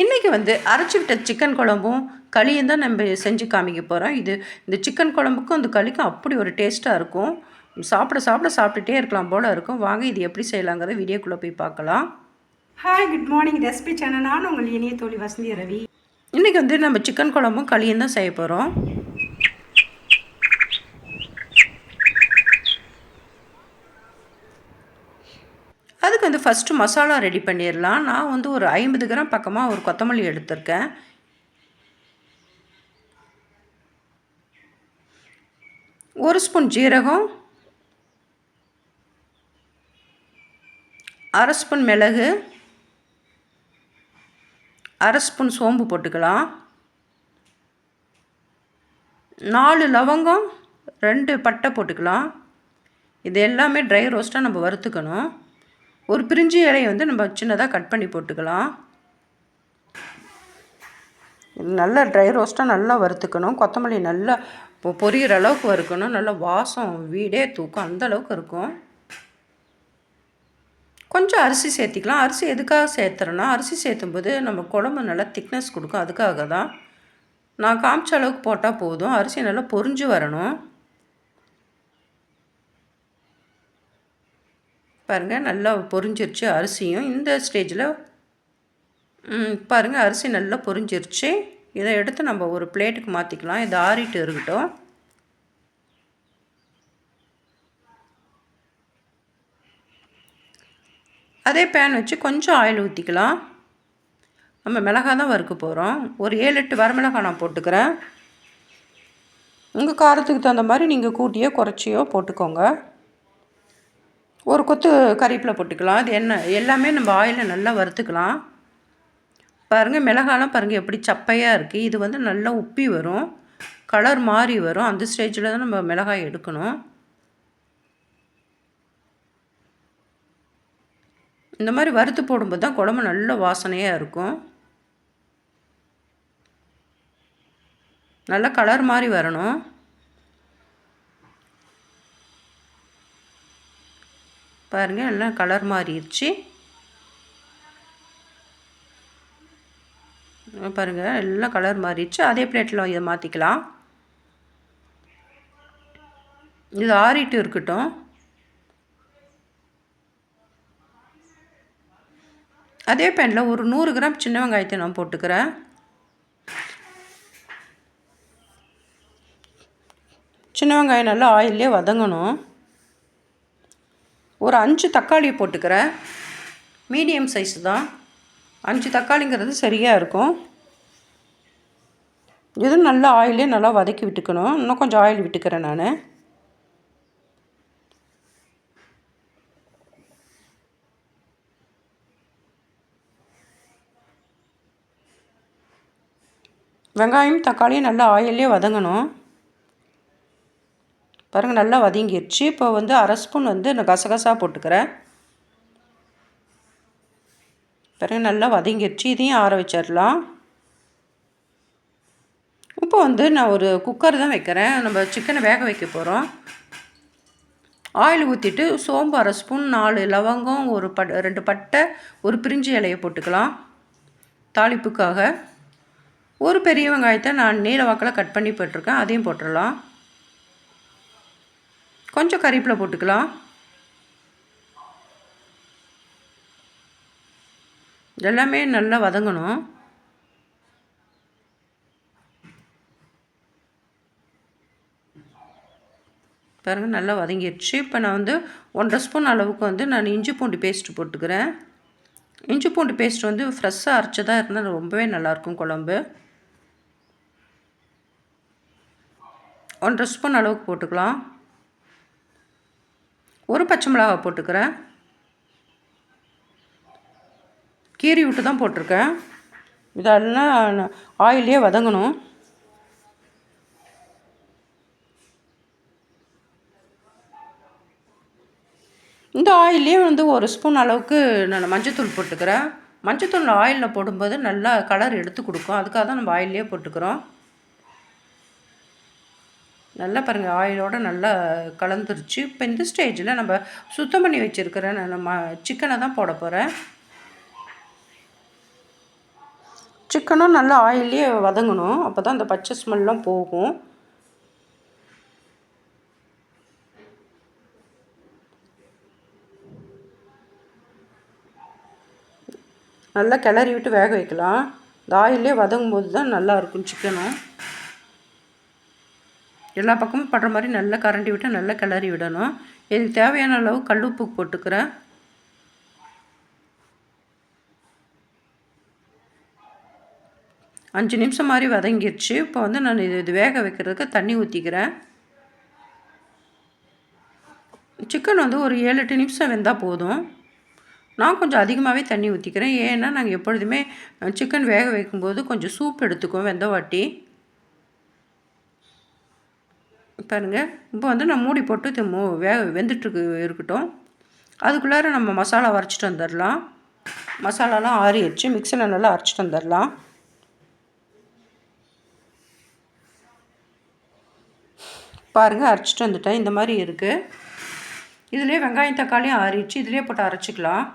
இன்றைக்கி வந்து அரைச்சி விட்ட சிக்கன் குழம்பும் களியும் தான் நம்ம செஞ்சு காமிக்க போகிறோம் இது இந்த சிக்கன் குழம்புக்கும் அந்த களிக்கும் அப்படி ஒரு டேஸ்ட்டாக இருக்கும். சாப்பிட சாப்பிட சாப்பிட்டுட்டே இருக்கலாம் போல் இருக்கும். வாங்க இது எப்படி செய்யலாங்கிறத வீடியோக்குள்ளே போய் பார்க்கலாம். Hi good morning recipe channel நான் உங்கள் இனிய தோழி வசந்தி ரவி. இன்றைக்கி வந்து நம்ம சிக்கன் குழம்பும் களியும் தான் செய்ய போகிறோம் அதுக்கு வந்து ஃபஸ்ட்டு மசாலா ரெடி பண்ணிடலாம் நான் வந்து ஒரு ஐம்பது கிராம் பக்கமாக ஒரு கொத்தமல்லி எடுத்திருக்கேன். ஒரு ஸ்பூன் ஜீரகம். அரை ஸ்பூன் மிளகு. அரை ஸ்பூன் சோம்பு போட்டுக்கலாம். நாலு லவங்கம் ரெண்டு பட்டை போட்டுக்கலாம். இது எல்லாமே ட்ரை ரோஸ்ட்டாக நம்ம வறுத்துக்கணும். ஒரு பிரிஞ்சு இலையை வந்து நம்ம சின்னதாக கட் பண்ணி போட்டுக்கலாம். நல்லா ட்ரை ரோஸ்ட்டாக நல்லா வறுத்துக்கணும். கொத்தமல்லி நல்லா பொ பொரியிற அளவுக்கு வறுக்கணும். நல்லா வாசம் வீடே தூக்கும் அந்த அளவுக்கு இருக்கும். கொஞ்சம் அரிசி சேர்த்திக்கலாம். அரிசி எதுக்காக சேர்த்துறேன்னா அரிசி சேர்த்தும்போது நம்ம குழம்பு நல்லா திக்னஸ் கொடுக்கும். அதுக்காக தான் நான் காமிச்ச அளவுக்கு போட்டால் போதும். அரிசி நல்லா பொரிஞ்சு வரணும். பாருங்கள் நல்லா பொரிஞ்சிருச்சு அரிசியும். இந்த ஸ்டேஜில் பாருங்கள் அரிசி நல்லா பொரிஞ்சிருச்சு. இதை எடுத்து நம்ம ஒரு பிளேட்டுக்கு மாற்றிக்கலாம் இது ஆறிட்டு இருக்கட்டும். அதே பேன் வச்சு கொஞ்சம் ஆயில் ஊற்றிக்கலாம் நம்ம மிளகா தான் வறுக்க போகிறோம் ஒரு ஏழு எட்டு வரமிளகா நான் போட்டுக்கிறேன். உங்கள் காரத்துக்கு தகுந்த மாதிரி நீங்கள் கூட்டியோ குறைச்சியோ போட்டுக்கோங்க. ஒரு கொத்து கறிப்பில் போட்டுக்கலாம். அது என்ன எல்லாமே நம்ம ஆயிலில் நல்லா வறுத்துக்கலாம். பாருங்கள் மிளகாலாம் பாருங்கள் எப்படி சப்பையாக இருக்குது இது வந்து நல்லா உப்பி வரும். கலர் மாறி வரும். அந்த ஸ்டேஜில் தான் நம்ம மிளகாய் எடுக்கணும். இந்த மாதிரி வறுத்து போடும்போது தான் குழம்பு நல்ல வாசனையாக இருக்கும். நல்லா கலர் மாதிரி வரணும். பாருங்கள் எல்லாம் கலர் மாறிடுச்சு. பாருங்கள் எல்லாம் கலர் மாறிடுச்சு. அதே பிளேட்டில் இதை மாற்றிக்கலாம் இது ஆறிட்டு இருக்கட்டும். அதே பேனில் ஒரு நூறு கிராம் சின்ன வெங்காயத்தை நான் போட்டுக்கிறேன். சின்ன வெங்காயம் நல்லா ஆயிலே வதங்கணும். ஒரு அஞ்சு தக்காளி போட்டுக்கிறேன். மீடியம் சைஸ் தான். அஞ்சு தக்காளிங்கிறது சரியாக இருக்கும். இது நல்லா ஆயிலே நல்லா வதக்கி விட்டுக்கணும். இன்னும் கொஞ்சம் ஆயில் விட்டுக்கிறேன் நான். வெங்காயம் தக்காளியும் நல்லா ஆயிலே வதங்கணும். பாருங்கள் நல்லா வதங்கிடுச்சு இப்போ வந்து அரை ஸ்பூன் வந்து நான் கசகசா போட்டுக்கிறேன். பாருங்கள் நல்லா வதங்கிடுச்சு இதையும் ஆற வச்சிடலாம். இப்போ வந்து நான் ஒரு குக்கர் தான் வைக்கிறேன். நம்ம சிக்கனை வேக வைக்க போகிறோம் ஆயில் ஊற்றிட்டு சோம்பு அரை ஸ்பூன் நாலு லவங்கம் ஒரு பட் ரெண்டு பட்டை ஒரு பிரிஞ்சி இலையை போட்டுக்கலாம். தாளிப்புக்காக. ஒரு பெரிய வெங்காயத்தை நான் நீல வாக்கில் கட் பண்ணி போட்டிருக்கேன். அதையும் போட்டுடலாம். கொஞ்சம் கறிப்பில் போட்டுக்கலாம். எல்லாமே நல்லா வதங்கணும். பாருங்கள் நல்லா வதங்கிடுச்சு இப்போ நான் வந்து ஒன்றரை ஸ்பூன் அளவுக்கு வந்து நான் இஞ்சி பூண்டு பேஸ்ட்டு போட்டுக்கிறேன். இஞ்சி பூண்டு பேஸ்ட் வந்து ஃப்ரெஷ்ஷாக அரைச்சதாக இருந்தால் ரொம்பவே நல்லாயிருக்கும் குழம்பு. ஒன்றரை ஸ்பூன் அளவுக்கு போட்டுக்கலாம். ஒரு பச்சை மிளகா போட்டுக்கிறேன். கீரி விட்டு தான் போட்டிருக்கேன். இதெல்லாம் ஆயிலே வதங்கணும். இந்த ஆயிலே வந்து ஒரு ஸ்பூன் அளவுக்கு நான் மஞ்சத்தூள் போட்டுக்கிறேன். மஞ்சத்தூள் ஆயிலில் போடும்போது நல்லா கலர் எடுத்து கொடுக்கும். அதுக்காக தான் நம்ம ஆயிலே போட்டுக்கிறோம். நல்லா பாருங்கள் ஆயிலோடு நல்லா கலந்துருச்சு. இப்போ இந்த ஸ்டேஜில் நம்ம சுத்தம் பண்ணி வச்சுருக்கிற நம்ம சிக்கனை தான் போட போகிறேன் சிக்கனும் நல்லா ஆயிலே வதங்கணும். அப்போ தான் அந்த பச்சை ஸ்மெல்லாம் போகும். நல்லா கிளறி விட்டு வேக வைக்கலாம். இந்த ஆயிலே வதங்கும் போது தான் நல்லா இருக்கும் சிக்கனும். எல்லா பக்கமும் படுற மாதிரி நல்லா கரண்டி விட்டு நல்லா கிளறி விடணும். இதுக்கு தேவையான அளவு கல் உப்பு போட்டுக்கிறேன். அஞ்சு நிமிஷம் மாதிரி வதங்கிடுச்சு இப்போ வந்து நான் இது இது வேக வைக்கிறதுக்கு தண்ணி ஊற்றிக்கிறேன் சிக்கன் வந்து ஒரு ஏழு எட்டு நிமிஷம் வெந்தால் போதும். நான் கொஞ்சம் அதிகமாகவே தண்ணி ஊற்றிக்கிறேன் ஏன்னா நாங்கள் எப்பொழுதுமே சிக்கன் வேக வைக்கும்போது கொஞ்சம் சூப் எடுத்துக்குவோம் வெந்த வாட்டி. பாருங்கள் இப்போ வந்து நான் மூடி போட்டு இது மூ வே வெந்துட்டு இருக்கட்டும். அதுக்குள்ளார நம்ம மசாலா அரைச்சிட்டு வந்துடலாம். மசாலாலாம் ஆறிடுச்சு. மிக்சியில் நல்லா அரைச்சிட்டு வந்துடலாம். பாருங்கள் அரைச்சிட்டு வந்துட்டேன். இந்த மாதிரி இருக்குது இதுலேயே வெங்காயம் தக்காளியும் ஆறிடுச்சு. இதுலேயே போட்டு அரைச்சிக்கலாம்.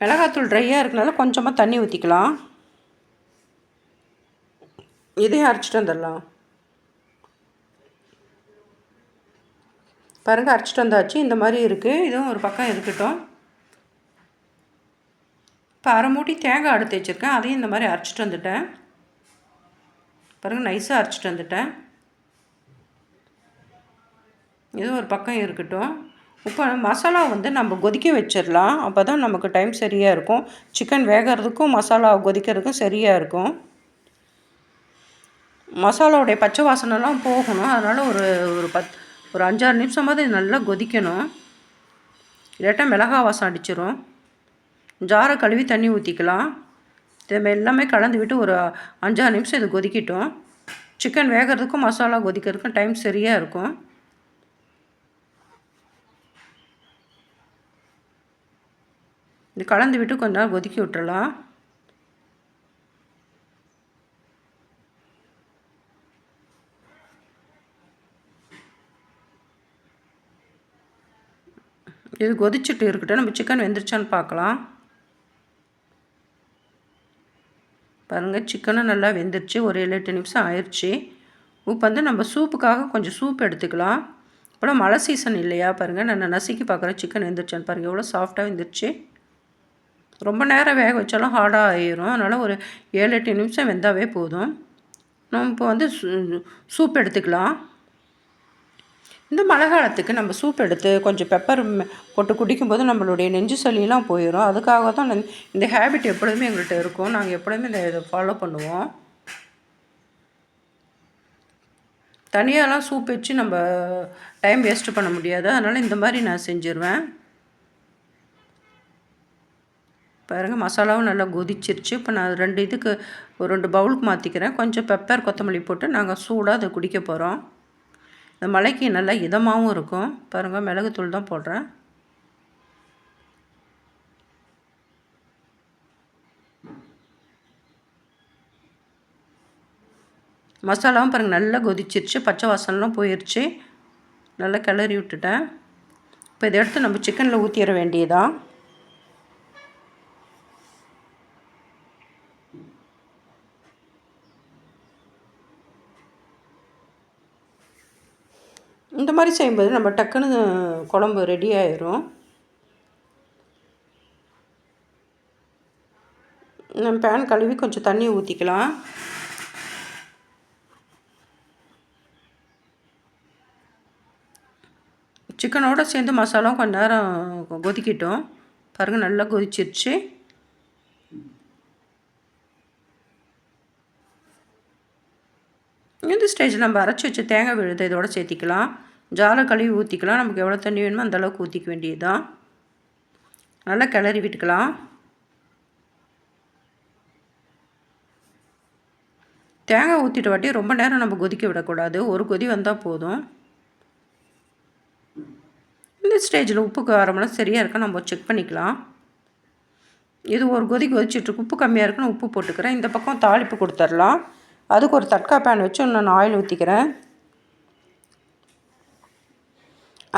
மிளகாத்தூள் ட்ரையாக இருக்கனால கொஞ்சமாக தண்ணி ஊற்றிக்கலாம் இதையும் அரைச்சிட்டு வந்துடலாம். பாருங்கள் அரைச்சிட்டு வந்தாச்சு. இந்த மாதிரி இருக்குது இதுவும் ஒரு பக்கம் இருக்கட்டும். இப்போ அரை மூட்டி தேங்காய் அடுத்து வச்சுருக்கேன். அதையும் இந்த மாதிரி அரைச்சிட்டு வந்துட்டேன். பாருங்கள் நைஸாக அரைச்சிட்டு வந்துட்டேன். இது ஒரு பக்கம் இருக்கட்டும். இப்போ மசாலா வந்து நம்ம கொதிக்க வச்சிடலாம். அப்போ தான் நமக்கு டைம் சரியாக இருக்கும். சிக்கன் வேகிறதுக்கும் மசாலா கொதிக்கிறதுக்கும் சரியாக இருக்கும். மசாலாவுடைய பச்சை வாசனைலாம் போகணும். அதனால் ஒரு ஒரு பத் ஒரு அஞ்சாறு நிமிஷமாவது இது நல்லா கொதிக்கணும். இல்லாட்டா மிளகா வாசம் அடிச்சிடும் ஜாரை கழுவி தண்ணி ஊற்றிக்கலாம் இது எல்லாமே கலந்து விட்டு ஒரு அஞ்சாறு நிமிஷம் இது கொதிக்கட்டும். சிக்கன் வேகிறதுக்கும் மசாலா கொதிக்கிறதுக்கும் டைம் சரியாக இருக்கும். இது கலந்து விட்டு கொஞ்ச நேரம் கொதிக்கி விட்டுறலாம். இது கொதிச்சுட்டு இருக்கட்டும். நம்ம சிக்கன் வெந்துருச்சான்னு பார்க்கலாம். பாருங்கள் சிக்கனும் நல்லா வெந்துருச்சு. ஒரு ஏழு எட்டு நிமிஷம் ஆயிடுச்சு இப்போ வந்து நம்ம சூப்புக்காக கொஞ்சம் சூப் எடுத்துக்கலாம். இப்போலாம் மழை சீசன் இல்லையா? பாருங்கள் நான் நசுக்கி பார்க்குறேன் சிக்கன் வெந்துருச்சான்னு பாருங்கள் எவ்வளோ சாஃப்டாக வெந்துருச்சு. ரொம்ப நேரம் வேக வச்சாலும் ஹார்டாக ஆயிரும். அதனால் ஒரு ஏழு எட்டு நிமிஷம் வெந்தாவே போதும். நம்ம இப்போ வந்து சூப் எடுத்துக்கலாம். இந்த மழை காலத்துக்கு நம்ம சூப் எடுத்து கொஞ்சம் பெப்பர் போட்டு குடிக்கும்போது நம்மளுடைய நெஞ்சு சளியெல்லாம் போயிடும் அதுக்காக தான் இந்த ஹேபிட் எப்பொழுதுமே எங்கள்கிட்ட இருக்கும். நாங்கள் எப்பொழுதுமே இந்த இதை ஃபாலோ பண்ணுவோம். தனியாலாம் சூப் வச்சு நம்ம டைம் வேஸ்ட்டு பண்ண முடியாது. அதனால் இந்த மாதிரி நான் செஞ்சுருவேன். பாருங்கள் மசாலாவும் நல்லா கொதிச்சிருச்சு. இப்போ நான் ரெண்டு இதுக்கு ஒரு ரெண்டு பவுலுக்கு மாற்றிக்கிறேன் கொஞ்சம் பெப்பர் கொத்தமல்லி போட்டு நாங்கள் சூடாக அதை குடிக்க போகிறோம் இந்த மலைக்கு நல்லா இதமாகவும் இருக்கும். பாருங்கள் மிளகுத்தூள் தான் போடுறேன். மசாலாவும் பாருங்கள் நல்லா கொதிச்சிருச்சு. பச்சை வாசனெலாம் போயிடுச்சு நல்லா கிளறி விட்டுட்டேன். இப்போ இதை எடுத்து நம்ம சிக்கனில் ஊற்றிட வேண்டியதான் இந்த மாதிரி செய்யும்போது நம்ம டக்குன்னு குழம்பு ரெடி ஆயிரும். நம்ம பேன் கழுவி கொஞ்சம் தண்ணி ஊற்றிக்கலாம் சிக்கனோடு சேர்ந்து மசாலாவும் கொஞ்ச நேரம் கொதிக்கிட்டோம். பாருங்கள் நல்லா கொதிச்சிருச்சு. இந்த ஸ்டேஜில் நம்ம அரைச்சி வச்சு தேங்காய் விழுது இதோட சேர்த்திக்கலாம். ஜாலை கழுவி ஊற்றிக்கலாம் நமக்கு எவ்வளோ தண்ணி வேணுமோ அந்தளவுக்கு ஊற்றிக்க வேண்டியது தான் நல்லா கிளறி விட்டுக்கலாம். தேங்காய் ஊற்றிட்ட வாட்டி ரொம்ப நேரம் நம்ம கொதிக்க விடக்கூடாது. ஒரு கொதி வந்தால் போதும். இந்த ஸ்டேஜில் உப்பு காரமெல்லாம் சரியாக இருக்கா நம்ம செக் பண்ணிக்கலாம். இது ஒரு கொதி கொதிச்சிட்ருக்கு உப்பு கம்மியாக இருக்குன்னு உப்பு போட்டுக்கிறேன். இந்த பக்கம் தாளிப்பு கொடுத்துர்லாம் அதுக்கு ஒரு தட்கா பேன் வச்சு நான் ஆயில் ஊற்றிக்கிறேன்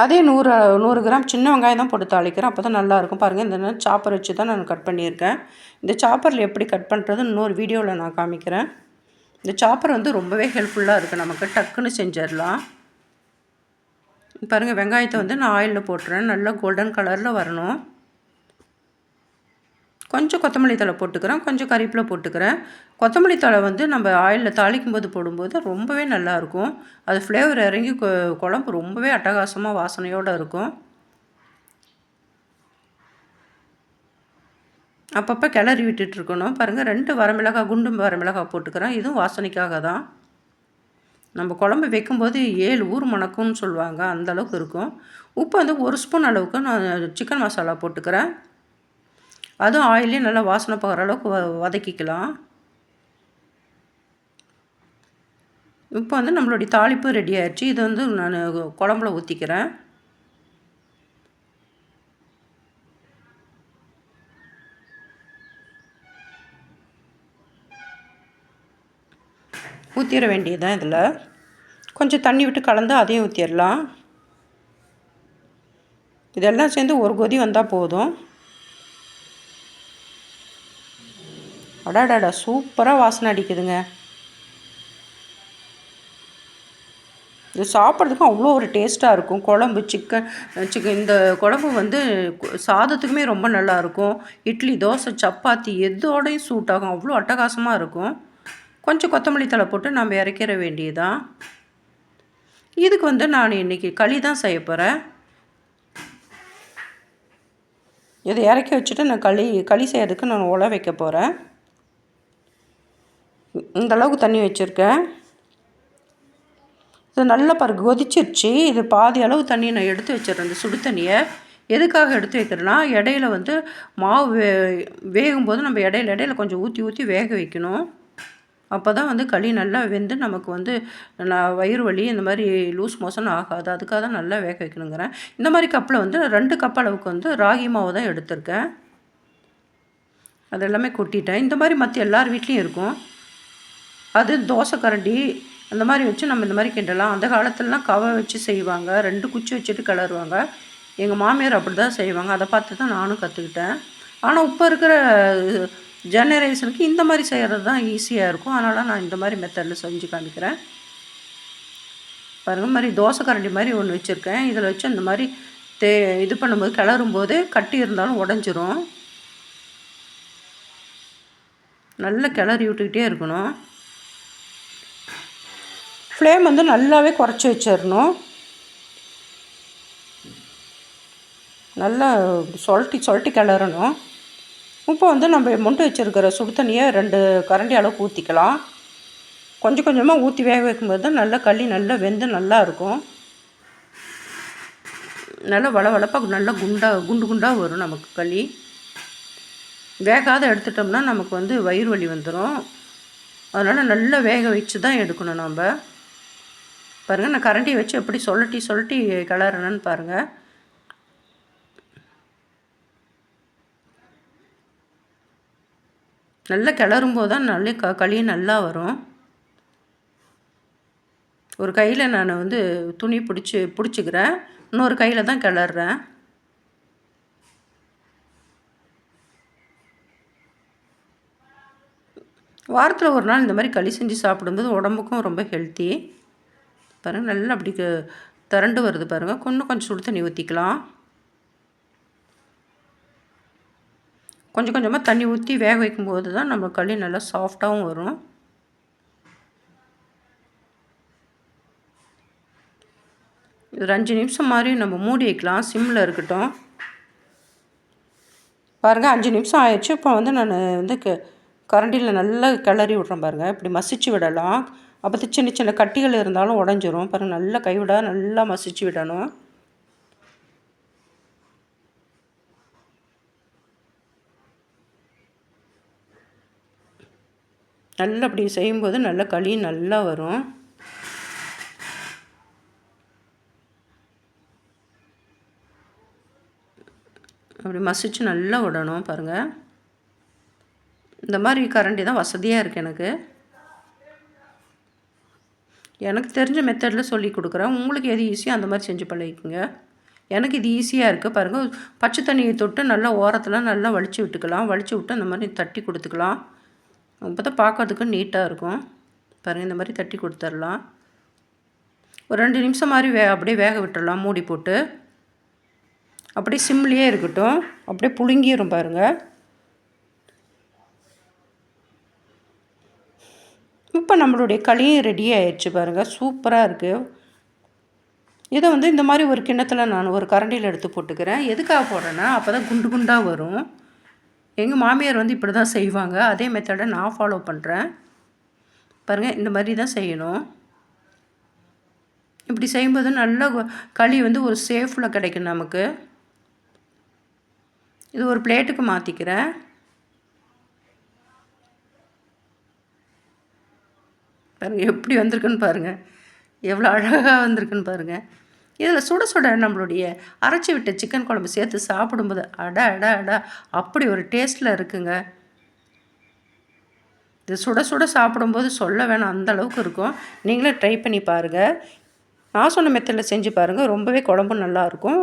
அதே நூறு நூறு கிராம் சின்ன வெங்காயம் தான் போட்டு தாளிக்கிறேன். அப்போ தான் நல்லாயிருக்கும். பாருங்கள் இந்த சாப்பர் வச்சு தான் நான் கட் பண்ணியிருக்கேன். இந்த சாப்பரில் எப்படி கட் பண்ணுறது இன்னொரு வீடியோவில் நான் காமிக்கிறேன். இந்த சாப்பர் வந்து ரொம்பவே ஹெல்ப்ஃபுல்லாக இருக்குது நமக்கு டக்குன்னு செஞ்சிடலாம். பாருங்கள் வெங்காயத்தை வந்து நான் ஆயிலில் போட்டுறேன். நல்லா கோல்டன் கலரில் வரணும். கொஞ்சம் கொத்தமல்லி தழை போட்டுக்கிறேன். கொஞ்சம் கறிப்பில் போட்டுக்கிறேன். கொத்தமல்லி தழை வந்து நம்ம ஆயிலில் தாளிக்கும் போது போடும்போது ரொம்பவே நல்லாயிருக்கும். அது ஃப்ளேவர் இறங்கி குழம்பு ரொம்பவே அட்டகாசமாக வாசனையோடு இருக்கும். அப்பப்போ கிளறி விட்டுட்டு இருக்கணும். பாருங்கள் ரெண்டு வரமிளகாய் குண்டு வரமிளகாய் போட்டுக்கிறேன். இதுவும் வாசனைக்காக தான். நம்ம குழம்பு வைக்கும்போது ஏழு ஊர் மணக்கும்னு சொல்லுவாங்க. அந்த அளவுக்கு இருக்கும். உப்பு வந்து ஒரு ஸ்பூன் அளவுக்கு நான் சிக்கன் மசாலா போட்டுக்கிறேன். அதுவும் ஆயிலே நல்லா வாசனை போகிற அளவுக்கு வ வதக்கிக்கலாம். இப்போ வந்து நம்மளுடைய தாளிப்பு ரெடி ஆயிடுச்சு. இது வந்து நான் குழம்புல ஊற்றிக்கிறேன் ஊற்றிட வேண்டியதுதான் இதில். கொஞ்சம் தண்ணி விட்டு கலந்து அதையும் ஊற்றிடலாம் இதெல்லாம் சேர்ந்து ஒரு கொதி வந்தால் போதும். அடாடாடா சூப்பராக வாசனை அடிக்குதுங்க. இது சாப்பிட்றதுக்கும் அவ்வளோ ஒரு டேஸ்ட்டாக இருக்கும். குழம்பு சிக்கன் சிக்கன் இந்த குழம்பு வந்து சாதத்துக்குமே ரொம்ப நல்லாயிருக்கும் இட்லி தோசை சப்பாத்தி எதோடையும் சூட் ஆகும். அவ்வளோ அட்டகாசமாக இருக்கும். கொஞ்சம் கொத்தமல்லி தலை போட்டு நம்ம இறக்கிற வேண்டியதான் இதுக்கு வந்து நான் இன்றைக்கி களி தான் செய்ய போகிறேன் இதை இறக்கி வச்சுட்டு நான் களி களி செய்கிறதுக்கு நான் உல வைக்க போகிறேன் இந்த அளவுக்கு தண்ணி வச்சுருக்கேன். இது நல்லா பாரு கொதிச்சிருச்சு. இது பாதி அளவு தண்ணி நான் எடுத்து வச்சிடறேன் இந்த சுடு தண்ணியை. எதுக்காக எடுத்து வைக்கிறேன்னா இடையில வந்து மாவு வே வேகும்போது நம்ம இடையில இடையில கொஞ்சம் ஊற்றி ஊற்றி வேக வைக்கணும். அப்போ தான் வந்து களி நல்லா வெந்து நமக்கு வந்து நான் வயிறு வலி இந்த மாதிரி லூஸ் மோஷன் ஆகாது. அதுக்காக தான் நல்லா வேக வைக்கணுங்கிறேன். இந்த மாதிரி கப்பில் வந்து ரெண்டு கப் அளவுக்கு வந்து ராகி மாவு தான் எடுத்திருக்கேன். அது எல்லாமே கொட்டிட்டேன். இந்த மாதிரி மற்ற எல்லார் வீட்லேயும் இருக்கும். அது தோசை கரண்டி அந்த மாதிரி வச்சு நம்ம இந்த மாதிரி கிண்டலாம். அந்த காலத்துலலாம் கவை வச்சு செய்வாங்க. ரெண்டு குச்சி வச்சுட்டு கிளறுவாங்க. எங்கள் மாமியார் அப்படி தான் செய்வாங்க. அதை பார்த்து தான் நானும் கற்றுக்கிட்டேன் ஆனால் இப்போ இருக்கிற ஜெனரேஷனுக்கு இந்த மாதிரி செய்கிறது தான் ஈஸியாக இருக்கும். அதனால் நான் இந்த மாதிரி மெத்தடில் செஞ்சு காமிக்கிறேன். பாருங்கள் மாதிரி தோசை கரண்டி மாதிரி ஒன்று வச்சுருக்கேன். இதில் வச்சு இந்த மாதிரி தே இது பண்ணும்போது கிளறும் போது கட்டி இருந்தாலும் உடஞ்சிரும். நல்லா கிளறி விட்டுக்கிட்டே இருக்கணும். ஃப்ளேம் வந்து நல்லாவே குறைச்சி வச்சிடணும் நல்லா சொல்ட்டி சொல்ட்டி கிளறணும். இப்போ வந்து நம்ம முண்டு வச்சுருக்கிற சுடு தண்ணியை ரெண்டு கரண்டி அளவுக்கு ஊற்றிக்கலாம் கொஞ்சம் கொஞ்சமாக ஊற்றி வேக வைக்கும்போது தான் நல்லா களி நல்லா வெந்து நல்லா இருக்கும். நல்லா வளவளப்பாக நல்லா குண்டாக குண்டு குண்டாக வரும் நமக்கு களி. வேகாத எடுத்துட்டோம்னா நமக்கு வந்து வயிறு வலி வந்துடும் அதனால் நல்லா வேக வச்சு தான் எடுக்கணும் நம்ம பாருங்கள் நான் கரண்டி வச்சு எப்படி சொல்லட்டி சொல்லட்டி கிளறேன்னு பாருங்கள் நல்லா கிளறும்போது தான் நல்ல க களி நல்லா வரும். ஒரு கையில் நான் வந்து துணி பிடிச்சி பிடிச்சிக்கிறேன். இன்னொரு கையில் தான் கிளறேன். வாரத்தில் ஒரு நாள் இந்த மாதிரி களி செஞ்சு சாப்பிடும்போது உடம்புக்கும் ரொம்ப ஹெல்த்தி பாருங்கள் நல்லா அப்படி திரண்டு வருது பாருங்கள் கொஞ்சம் கொஞ்சம் சுடு தண்ணி ஊற்றிக்கலாம் கொஞ்சம் கொஞ்சமாக தண்ணி ஊற்றி வேக வைக்கும்போது தான் நம்ம களி நல்லா சாஃப்டாகவும் வரும். ஒரு அஞ்சு நிமிஷம் மாதிரி நம்ம மூடி வைக்கலாம். சிம்மில் இருக்கட்டும். பாருங்கள் அஞ்சு நிமிஷம் ஆயிடுச்சு. இப்போ வந்து நான் வந்து க கரண்டியில் நல்லா கிளறி விட்றேன் பாருங்கள் இப்படி மசிச்சு விடலாம். அப்போ சின்ன சின்ன கட்டிகள் இருந்தாலும் உடஞ்சிரும். பாருங்கள் நல்லா கைவிட நல்லா மசிச்சு விடணும். நல்லா அப்படி செய்யும்போது நல்லா களி நல்லா வரும். அப்படி மசிச்சு நல்லா விடணும் பாருங்கள் இந்த மாதிரி கரண்டி தான் வசதியாக இருக்குது எனக்கு. எனக்கு தெரிஞ்ச மெத்தடில் சொல்லி கொடுக்குறேன். உங்களுக்கு எது ஈஸியோ அந்த மாதிரி செஞ்சு பழகிக்கோங்க எனக்கு இது ஈஸியாக இருக்குது பாருங்கள் பச்சை தண்ணியை தொட்டு நல்லா ஓரத்தில் நல்லா வலிச்சு விட்டுக்கலாம். வலிச்சு விட்டு அந்த மாதிரி தட்டி கொடுத்துக்கலாம். அப்போ தான் பார்க்கறதுக்கு நீட்டாக இருக்கும். பாருங்கள் இந்த மாதிரி தட்டி கொடுத்துர்லாம் ஒரு ரெண்டு நிமிஷம் மாதிரி வே அப்படியே வேக விட்டுடலாம். மூடி போட்டு. அப்படியே சிம்லேயே இருக்கட்டும். அப்படியே புழுங்கிடும் பாருங்கள் இப்போ நம்மளுடைய களியும் ரெடி ஆயிடுச்சு பாருங்கள் சூப்பராக இருக்குது இதை வந்து இந்த மாதிரி ஒரு கிண்ணத்தில் நான் ஒரு கரண்டியில் எடுத்து போட்டுக்கிறேன். எதுக்காக போடுறேன்னா அப்போ தான் குண்டு குண்டாக வரும். எங்கள் மாமியார் வந்து இப்படி தான் செய்வாங்க. அதே மெத்தடை நான் ஃபாலோ பண்ணுறேன் பாருங்கள் இந்த மாதிரி தான் செய்யணும். இப்படி செய்யும்போது நல்ல களி வந்து ஒரு சேஃபில் கிடைக்கும் நமக்கு. இது ஒரு பிளேட்டுக்கு மாற்றிக்கிறேன் பாருங்கள் எப்படி வந்திருக்குன்னு பாருங்கள் எவ்வளோ அழகாக வந்திருக்குன்னு பாருங்கள் இதில் சுட சுட நம்மளுடைய அரைச்சி விட்ட சிக்கன் குழம்பு சேர்த்து சாப்பிடும்போது அட அட அட அப்படி ஒரு டேஸ்ட்டில் இருக்குங்க. இது சுட சுட சாப்பிடும்போது சொல்ல வேணாம் அந்த அளவுக்கு இருக்கும். நீங்களே ட்ரை பண்ணி பாருங்கள் நான் சொன்ன மெத்தடில் செஞ்சு பாருங்கள் ரொம்பவே குழம்பு நல்லாயிருக்கும்